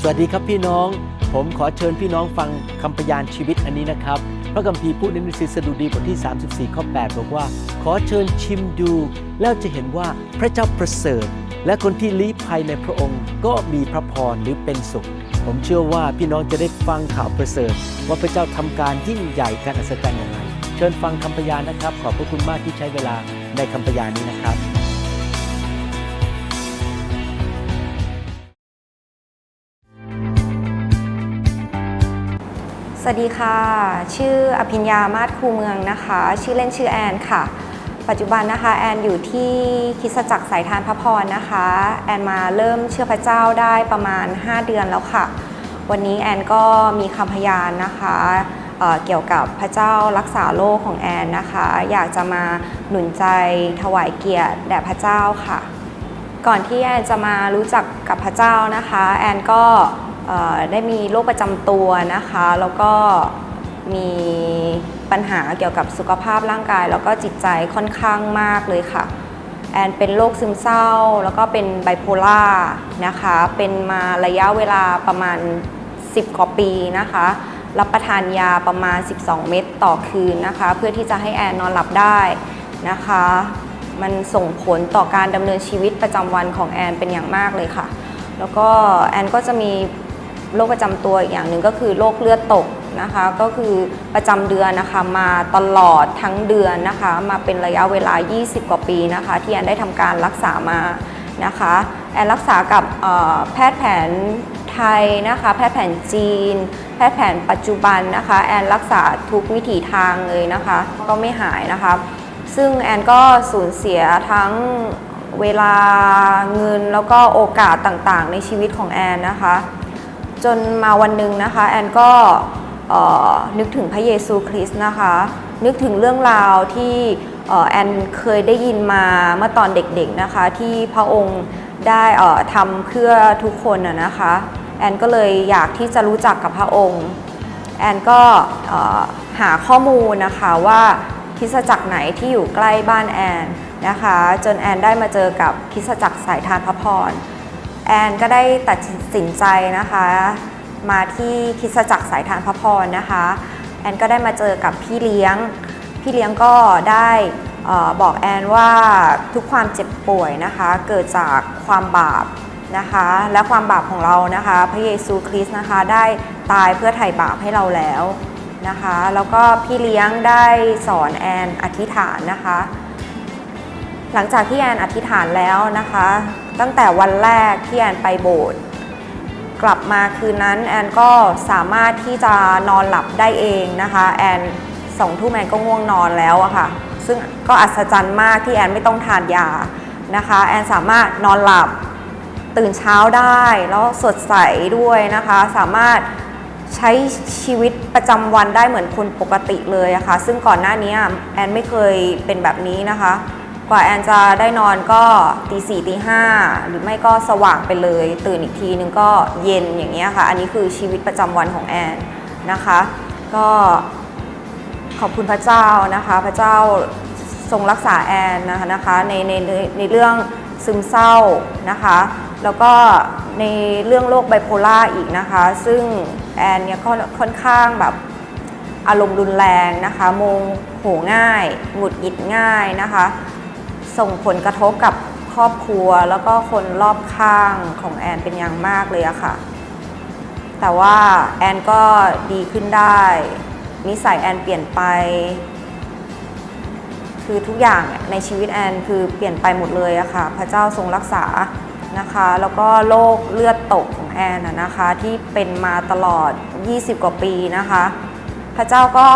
สวัสดีครับพี่น้อง ผมขอเชิญพี่น้องฟังคำพยานชีวิตอันนี้นะครับ พระคัมภีร์พูดในหนังสือสดุดีบทที่ 34 ข้อ 8 บอกว่า ขอเชิญชิมดู แล้วจะเห็นว่าพระเจ้าประเสริฐ และคนที่ลี้ภัยในพระองค์ก็มีพระพรหรือเป็นสุข ผมเชื่อว่าพี่น้องจะได้ฟังข่าวประเสริฐ ว่าพระเจ้าทำการยิ่งใหญ่การอัศจรรย์อย่างไร เชิญฟังคำพยานนะครับ ขอบพระคุณมากที่ใช้เวลาในคำพยานนี้นะครับ วัสดีค่ะ ชื่ออภิญญามาศคูเมืองนะคะ ชื่อเล่นชื่อแอนค่ะ ปัจจุบันนะคะแอนอยู่ที่คริดจักรสายทานพระพรนะคะ แอนมาเริ่มเชื่อพระเจ้าได้ประมาณ 5 เดือนแล้วค่ะ วันนี้แอนก็มีคำพยานนะคะเเกี่ยวกับพระเจ้ารักษาโลกของแอนนะคะ อยากจะมาหนุนใจถวายเกียรติแด่พระเจ้าค่ะ ก่อนที่แอนจะมารู้จักกับพระเจ้านะคะ แอนก็ได้มีโรคประจำตัวนะคะ แล้วก็มีปัญหาเกี่ยวกับสุขภาพร่างกาย แล้วก็จิตใจค่อนข้างมากเลยค่ะ แอนเป็นโรคซึมเศร้า แล้วก็เป็นไบโพล่านะคะ เป็นมาระยะเวลาประมาณ 10 กว่าปีนะคะ รับประทานยาประมาณ 12 เม็ดต่อคืนนะคะ เพื่อที่จะให้แอนนอนหลับได้นะคะ มันส่งผลต่อการดำเนินชีวิตประจำวันของแอนเป็นอย่างมากเลยค่ะ แล้วก็แอนก็จะมีโรคประจำตัวอีกอย่างหนึ่งก็คือโรคเลือดตกนะคะ ก็คือประจำเดือนนะคะมาตลอดทั้งเดือนนะคะ มาเป็นระยะเวลา 20 กว่าปีนะคะ ที่แอนได้ทำการรักษามานะคะ แอนรักษากับแพทย์แผนไทยนะคะ แพทย์แผนจีน แพทย์แผนปัจจุบันนะคะ แอนรักษาทุกวิถีทางเลยนะคะ ก็ไม่หายนะคะ ซึ่งแอนก็สูญเสียทั้งเวลาเงินแล้วก็โอกาสต่างๆ ในชีวิตของแอนนะคะ จนมาวันหนึ่งนะคะแอนก็นึกถึงพระเยซูคริสต์นะคะ นึกถึงเรื่องราวที่แอนเคยได้ยินมาเมื่อตอนเด็กๆนะคะ ที่พระองค์ได้ทำเพื่อทุกคนนะคะ แอนก็เลยอยากที่จะรู้จักกับพระองค์ แอนก็หาข้อมูลนะคะว่า คิสจักรไหนที่อยู่ใกล้บ้านแอนนะคะ จนแอนได้มาเจอกับคิสจักรสายทานพระพรแอนก็ได้ตัดสินใจนะคะ มาที่คิสจักรสายทานพระพรนะคะ แอนก็ได้มาเจอกับพี่เลี้ยง พี่เลี้ยงก็ได้บอกแอนว่าทุกความเจ็บป่วยนะคะ เกิดจากความบาปนะคะ และความบาปของเรานะคะ พระเยซูคริสต์นะคะได้ตายเพื่อไถ่บาปให้เราแล้ว นะคะ แล้วก็พี่เลี้ยงได้สอนแอนอธิษฐานนะคะ หลังจากที่แอนอธิษฐานแล้วนะคะ ตั้งแต่วันแรกที่แอนไปโบสถ์กลับมาคืนนั้นแอนก็สามารถที่จะนอนหลับได้เองนะคะแอนสองทุ่มแอนก็ง่วงนอนแล้วอะค่ะ ซึ่งก็อัศจรรย์มากที่แอนไม่ต้องทานยานะคะแอนสามารถนอนหลับตื่นเช้าได้แล้วสดใสด้วยนะคะ สามารถ ใช้ชีวิตประจำวันได้เหมือนคนปกติเลยอะค่ะ ซึ่งก่อนหน้านี้แอนไม่เคยเป็นแบบนี้นะคะ กว่าแอนจะได้นอนก็ตีสี่ตีห้าหรือไม่ก็สว่างไปเลย ตื่นอีกทีนึงก็เย็นอย่างเงี้ยค่ะ อันนี้คือชีวิตประจำวันของแอนนะคะ ก็ขอบคุณพระเจ้านะคะ พระเจ้าทรงรักษาแอนนะคะนะคะในในในในเรื่องซึมเศร้านะคะ แล้วก็ในเรื่องโรคไบโพล่าอีกนะคะ ซึ่ง แอนเนี่ยก็ค่อนข้างแบบอารมณ์รุนแรงนะคะโมโหง่าย หงุดหงิดง่ายนะคะ ส่งผลกระทบกับครอบครัวแล้วก็คนรอบข้างของแอนเป็นอย่างมากเลยอะค่ะ แต่ว่าแอนก็ดีขึ้นได้ นิสัยแอนเปลี่ยนไป คือทุกอย่างในชีวิตแอนคือเปลี่ยนไปหมดเลยอะค่ะ พระเจ้าทรงรักษา นะคะ แล้วก็โรคเลือดตกของแอนนะคะ ที่เป็นมาตลอด 20 กว่าปีนะคะ พระเจ้าก็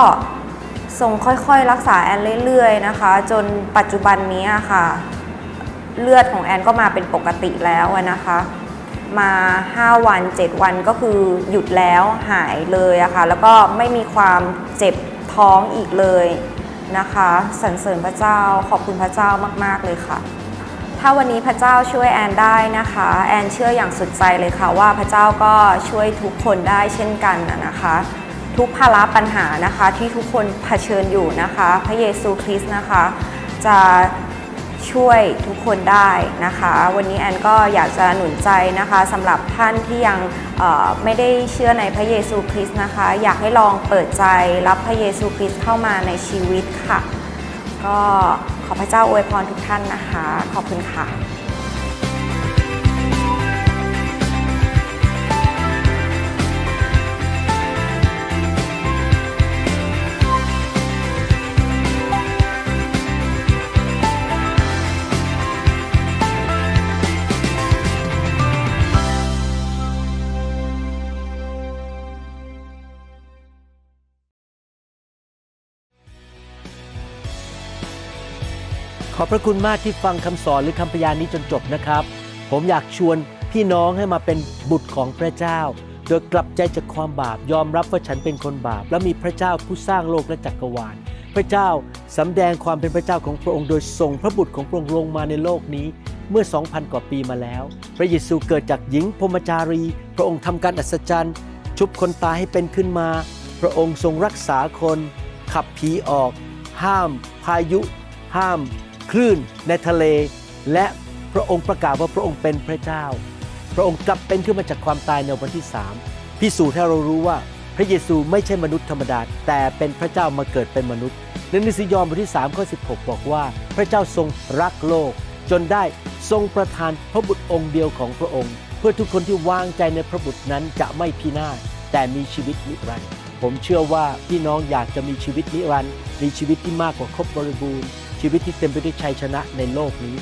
ทรงค่อยๆ รักษาแอนเรื่อยๆนะคะ จนปัจจุบันนี้อะค่ะ เลือดของแอนก็มาเป็นปกติแล้วนะคะ มา 5 วัน 7 วันก็คือหยุดแล้วหายเลยอะค่ะแล้วก็ไม่มีความเจ็บท้องอีกเลยนะคะสรรเสริญพระเจ้าขอบคุณพระเจ้ามาก ๆ เลยค่ะ ถ้าวันนี้พระเจ้าช่วยแอนได้นะคะ แอนเชื่ออย่างสุดใจเลยค่ะว่าพระเจ้าก็ช่วยทุกคนได้เช่นกันนะคะ ทุกภาระปัญหานะคะที่ทุกคนเผชิญอยู่นะคะ พระเยซูคริสต์นะคะ จะช่วยทุกคนได้นะคะ วันนี้แอนก็อยากจะหนุนใจนะคะสำหรับท่านที่ยังไม่ได้เชื่อในพระเยซูคริสต์นะคะ อยากให้ลองเปิดใจรับพระเยซูคริสต์เข้ามาในชีวิตค่ะ ก็ ขอพระเจ้าอวยพรทุกท่านนะคะ ขอบคุณค่ะ อบพระคุณมากที่ฟังคำสอนหรือคำพยานนี้จนจบนะครับ ผมอยากชวนพี่น้องให้มาเป็นบุตรของพระเจ้า โดยกลับใจจากความบาปยอมรับว่าฉันเป็นคนบาป และมีพระเจ้าผู้สร้างโลกและจักรวาล พระเจ้าสำแดงความเป็นพระเจ้าของพระองค์โดยส่งพระบุตรของพระองค์ลงมาในโลกนี้เมื่อ 2,000 กว่าปีมาแล้ว พระเยซูเกิดจากหญิงพรมจารี พระองค์ทำการอัศจรรย์ ชุบคนตายให้เป็นขึ้นมา พระองค์ทรงรักษาคน ขับผีออก ห้าม พายุ ห้าม คลื่นในทะเล และพระองค์ประกาศว่าพระองค์เป็นพระเจ้า พระองค์กลับเป็นขึ้นมาจากความตายในวันที่สามพิสูจน์ให้เรารู้ว่าพระเยซูไม่ใช่มนุษย์ธรรมดา แต่เป็นพระเจ้ามาเกิดเป็นมนุษย์ในหนังสือยอห์นบทที่3ข้อ16 บอกว่า พระเจ้าทรงรักโลก จนได้ทรงประทานพระบุตรองค์เดียวของพระองค์ เพื่อทุกคนที่วางใจในพระบุตรนั้นจะไม่พินาศแต่มีชีวิตนิรันดร์ผมเชื่อว่าพี่น้องอยากจะมีชีวิตนิรันดร์มีชีวิตที่มากกว่าครบบริบูรณ์ ชีวิตที่เต็มไปด้วยชัยชนะในโลกนี้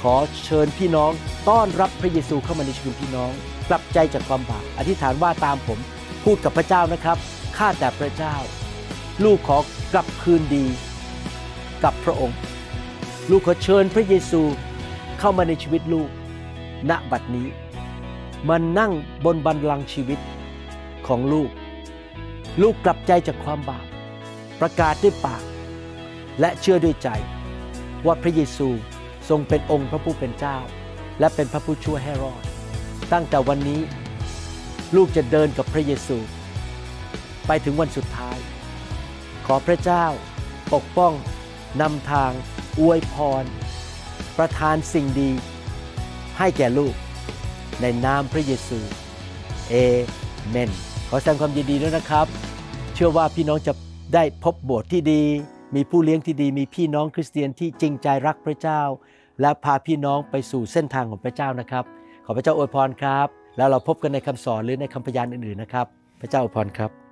ขอเชิญพี่น้องต้อนรับพระเยซูเข้ามาในชีวิตพี่น้อง กลับใจจากความบาปอธิษฐานว่าตามผมพูดกับพระเจ้านะครับข้าแต่พระเจ้า ลูกขอกลับคืนดีกับพระองค์ ลูกขอเชิญพระเยซูเข้ามาในชีวิตลูก ณบัดนี้มานั่งบนบัลลังชีวิตของลูก ลูกกลับใจจากความบาป ประกาศด้วยปาก และเชื่อด้วยใจ ว่าพระเยซูทรงเป็นองค์พระผู้เป็นเจ้า และเป็นพระผู้ช่วยให้รอด ตั้งแต่วันนี้ลูกจะเดินกับพระเยซู ไปถึงวันสุดท้าย ขอพระเจ้าปกป้องนำทาง อวยพร ประทานสิ่งดี ให้แก่ลูก ในนามพระเยซูเอเมนขอแสดงความยินดีด้วยนะครับ เชื่อว่าพี่น้องจะได้พบโบสถ์ที่ดี มีผู้เลี้ยงที่ดี มีพี่น้องคริสเตียนที่จริงใจรักพระเจ้า และพาพี่น้องไปสู่เส้นทางของพระเจ้านะครับ ขอพระเจ้าอวยพรครับ แล้วเราพบกันในคำสอนหรือในคำพยานอื่นๆนะครับ พระเจ้าอวยพรครับ